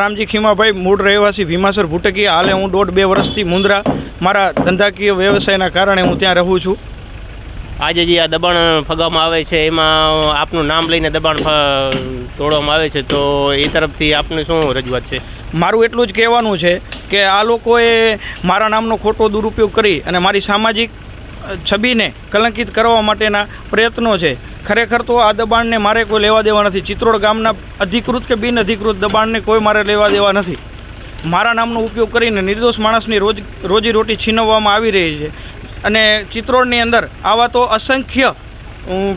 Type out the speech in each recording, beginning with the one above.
રામજી ખીમાભાઈ મૂળ રહેવાસી ભીમાસર ભૂટકી હાલે હું દોઢ બે વર્ષથી મુંદ્રા. મારા ધંધાકીય વ્યવસાયના કારણે હું ત્યાં રહું છું. આજે જે આ દબાણ ફગાવવામાં આવે છે એમાં આપનું નામ લઈને દબાણ તોડવામાં આવે છે તો એ તરફથી આપને શું રજૂઆત છે? મારું એટલું જ કહેવાનું છે કે આ લોકોએ મારા નામનો ખોટો દુરુપયોગ કરી અને મારી સામાજિક છબીને કલંકિત કરવા માટેના પ્રયત્નો છે. ખરેખર તો આ દબાણને મારે કોઈ લેવા દેવા નથી. ચિત્રોડ ગામના અધિકૃત કે બિન અધિકૃત દબાણને કોઈ મારે લેવા દેવા નથી. મારા નામનો ઉપયોગ કરીને નિર્દોષ માણસની રોજ રોજીરોટી છીનવવામાં આવી રહી છે. અને ચિત્રોડની અંદર આવા તો અસંખ્ય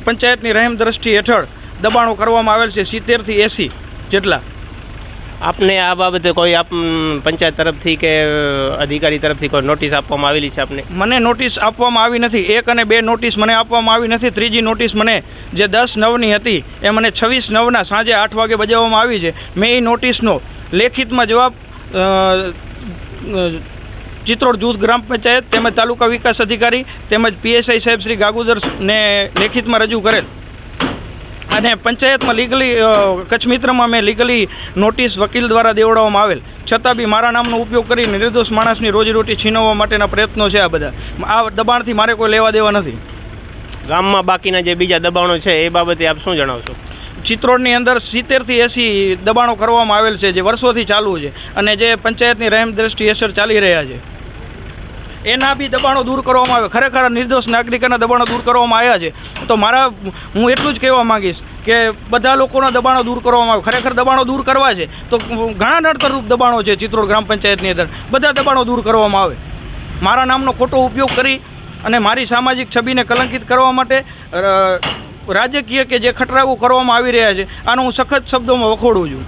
પંચાયતની રહેમ દ્રષ્ટિ હેઠળ દબાણો કરવામાં આવેલ છે સિત્તેરથી એંસી જેટલા. આપને આ બાબતે કોઈ આપ પંચાયત તરફથી કે અધિકારી તરફથી કોઈ નોટિસ આપવામાં આવેલી છે આપને? મને નોટિસ આપવામાં આવી નથી. એક અને બે નોટિસ મને આપવામાં આવી નથી. ત્રીજી નોટિસ મને જે દસ નવની હતી, એ મને છવ્વીસ નવના સાંજે આઠ વાગે બજાવવામાં આવી છે. મેં એ નોટિસનો લેખિતમાં જવાબ ચિત્રોડ જૂથ ગ્રામ પંચાયત તેમજ તાલુકા વિકાસ અધિકારી તેમજ પીએસઆઈ સાહેબ શ્રી ગાગુદરને લેખિતમાં રજૂ કરેલ. અને પંચાયતમાં લીગલી કચ્છ મિત્રમાં મેં લીગલી નોટિસ વકીલ દ્વારા દેવડાવવામાં આવેલ. છતાં બી મારા નામનો ઉપયોગ કરીને નિર્દોષ માણસની રોજીરોટી છીનવવા માટેના પ્રયત્નો છે આ બધા. આ દબાણથી મારે કોઈ લેવા દેવા નથી. ગામમાં બાકીના જે બીજા દબાણો છે એ બાબતે આપ શું જણાવશો? ચિત્રોડની અંદર સિત્તેરથી એંસી દબાણો કરવામાં આવેલ છે જે વર્ષોથી ચાલુ છે અને જે પંચાયતની રહેમ દ્રષ્ટિ હેઠળ ચાલી રહ્યા છે. એના બી દબાણો દૂર કરવામાં આવે ખરેખર નિર્દોષ નાગરિકોના દબાણો દૂર કરવામાં આવ્યા છે. તો મારા, હું એટલું જ કહેવા માંગીશ કે બધા લોકોના દબાણો દૂર કરવામાં આવે ખરેખર દબાણો દૂર કરવા છે. તો ઘણા નડતરરૂપ દબાણો છે ચિત્રોડ ગ્રામ પંચાયતની અંદર. બધા દબાણો દૂર કરવામાં આવે. મારા નામનો ખોટો ઉપયોગ કરી અને મારી સામાજિક છબીને કલંકિત કરવા માટે રાજકીય કે જે ખટરાવું કરવામાં આવી રહ્યા છે, આનો હું સખત શબ્દોમાં વખોડું છું.